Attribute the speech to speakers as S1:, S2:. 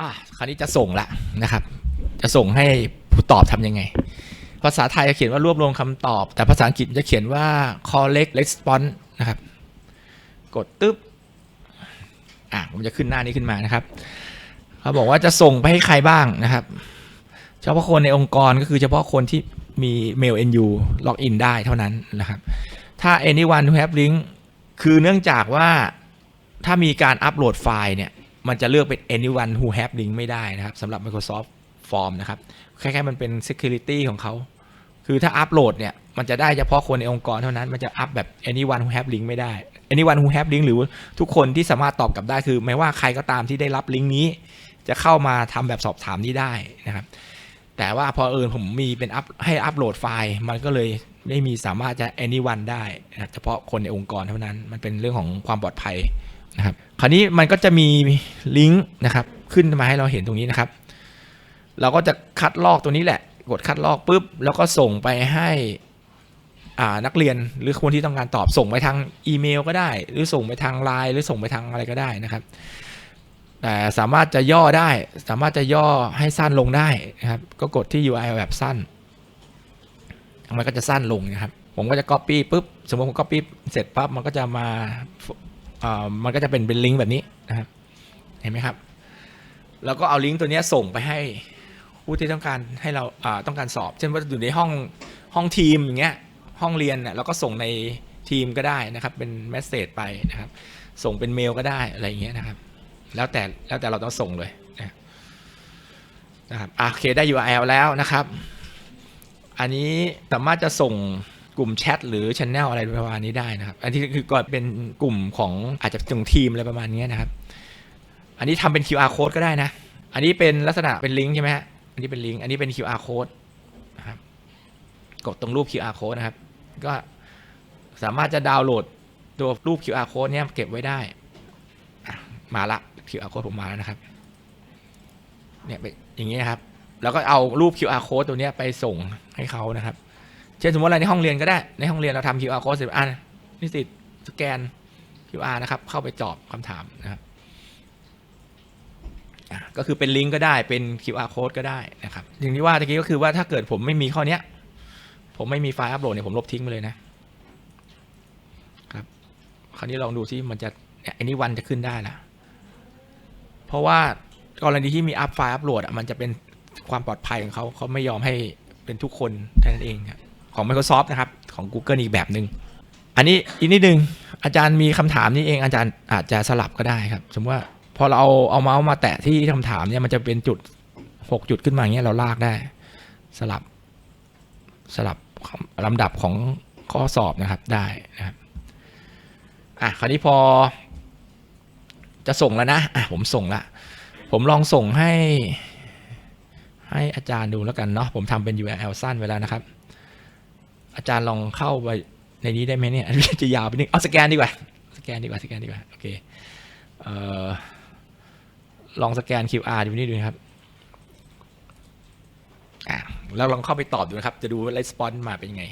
S1: อะคราวนี้จะส่งละนะครับ จะส่งให้ผู้ตอบทำยังไง ภาษาไทยจะเขียนว่ารวบรวมคำตอบ แต่ภาษาอังกฤษจะเขียนว่า collect response นะครับ กดตึ๊บอะผมจะขึ้นหน้านี้ขึ้นมานะครับเขาบอกว่าจะส่งไปให้ใครบ้างนะครับ เฉพาะคนในองค์กรก็คือเฉพาะคนที่มี mail nu ล็อกอินได้เท่านั้นนะครับ ถ้า anyone who have link คือเนื่องจากว่าถ้ามีการอัปโหลดไฟล์เนี่ย มันจะเลือกเป็น anyone who have link ไม่ได้นะครับสำหรับ Microsoft Form นะครับ แค่ๆมันเป็น security ของเขา คือถ้าอัปโหลดเนี่ย มันจะได้เฉพาะคนในองค์กรเท่านั้น มันจะอัปแบบ anyone who have link ไม่ได้ anyone who have link หรือทุกคนที่สามารถตอบกลับได้คือ ไม่ว่าใครก็ตามที่ได้รับลิงก์นี้ จะเข้ามาทำแบบสอบถามนี้ได้นะครับแต่ว่าพอเอิญผมมีเป็นอัพให้อัปโหลดไฟล์ มันก็เลยไม่มีสามารถจะ anyone ได้นะครับเฉพาะคนในองค์กรเท่านั้น มันเป็นเรื่องของความปลอดภัยนะครับ คราวนี้มันก็จะมีลิงก์นะครับขึ้นมาให้เราเห็นตรงนี้นะครับ เราก็จะคัดลอกตัวนี้แหละ กดคัดลอกปุ๊บ แล้วก็ส่งไปให้อ่านักเรียนหรือคนที่ต้องการตอบส่งไปทางอีเมลก็ได้ หรือส่งไปทางไลน์หรือส่งไปทางอะไรก็ได้นะครับ แต่สามารถจะย่อได้ สามารถจะย่อให้สั้นลงได้นะครับ ก็กดที่ URL แบบสั้น มันก็จะสั้นลงนะครับ ผมก็จะ Copy ปุ๊บ สมมติผม Copy เสร็จปั๊บมันก็จะมา มันก็จะเป็นเป็นลิงก์แบบนี้นะครับเห็นไหมครับแล้วก็เอาลิงก์ตัวนี้ส่งไปให้ผู้ที่ต้องการให้เราต้องการสอบ เช่นว่าอยู่ในห้องห้องทีมอย่างเงี้ยห้องเรียนเนี่ยเราก็ส่งในทีมก็ได้นะครับ เป็นเมสเซจไปนะครับ ส่งเป็นเมลก็ได้อะไรอย่างเงี้ยนะครับ แล้วแต่แล้วแต่เราต้องส่งเลยนะครับโอเคได้ URL แล้วนะครับ อันนี้สามารถจะส่ง กลุ่มแชทหรือช anel อะไรประมาณนี้ได้นะครับ อันนี้คือก่อนเป็นกลุ่มของอาจจะส่งทีมอะไรประมาณนี้นะครับ อันนี้ทำเป็น QR code ก็ได้นะ อันนี้เป็นลักษณะเป็นลิงก์ใช่ไหมฮะอันนี้เป็นลิงก์อันนี้เป็น QR code นะครับกดตรงรูป QR code นะครับ ก็สามารถจะดาวน์โหลดตัวรูป QR code เนี้ยเก็บไว้ได้อะมาละ QR code ผมมาแล้วนะครับเนี่ยเป็นอย่างนี้นะครับ แล้วก็เอารูป QR code ตัวเนี้ยไปส่งให้เขานะครับ ช่นสมมติอะไรในห้องเรียนก็ได้ ในห้องเรียนเราทำ QR code เสร็จอะนิสิตสแกน QR นะครับ เข้าไปตอบคำถามนะครับก็คือเป็นลิงก์ก็ได้เป็น QR code ก็ได้นะครับอย่างที่ว่าตะกี้ก็คือว่าถ้าเกิดผมไม่มีข้อเนี้ยผมไม่มีไฟล์อัปโหลดเนี่ยผมลบทิ้งไปเลยนะครับคราวนี้ลองดูที่มันจะอันนี้วันจะขึ้นได้ละเพราะว่ากรณีที่มีอัพไฟล์อัปโหลดอะมันจะเป็นความปลอดภัยของเขาเขาไม่ยอมให้เป็นทุกคนแค่นั้นเองครับ ของ Microsoft นะครับ ของ Google อีกแบบหนึ่งอันนี้อีกนิดนึงอาจารย์มีคำถามนี้เองอาจารย์อาจจะสลับก็ได้ครับ สมมติว่าพอเราเอาเอาเมาส์มาแตะที่คำถามเนี่ยมันจะเป็นจุดหกจุดขึ้นมาอย่างเงี้ยเราลากได้ สลับสลับลำดับของข้อสอบนะครับได้นะครับอะคราวนี้พอ จะส่งแล้วนะอะผมส่งละผมลองส่งให้ ให้อาจารย์ดูแล้วกันเนาะผมทำเป็น URL สั้นไว้แล้วนะครับ อาจารย์ลองเข้าไปในนี้ได้ไหมเนี่ยจะยาวไปนิดเอาสแกนดีกว่า สแกนดีกว่า สแกนดีกว่า โอเคเออลองสแกน QR ดูนี่ดูนะครับอะแล้วลองเข้าไปตอบดูนะครับ จะดูรีสปอนส์มาเป็นยังไง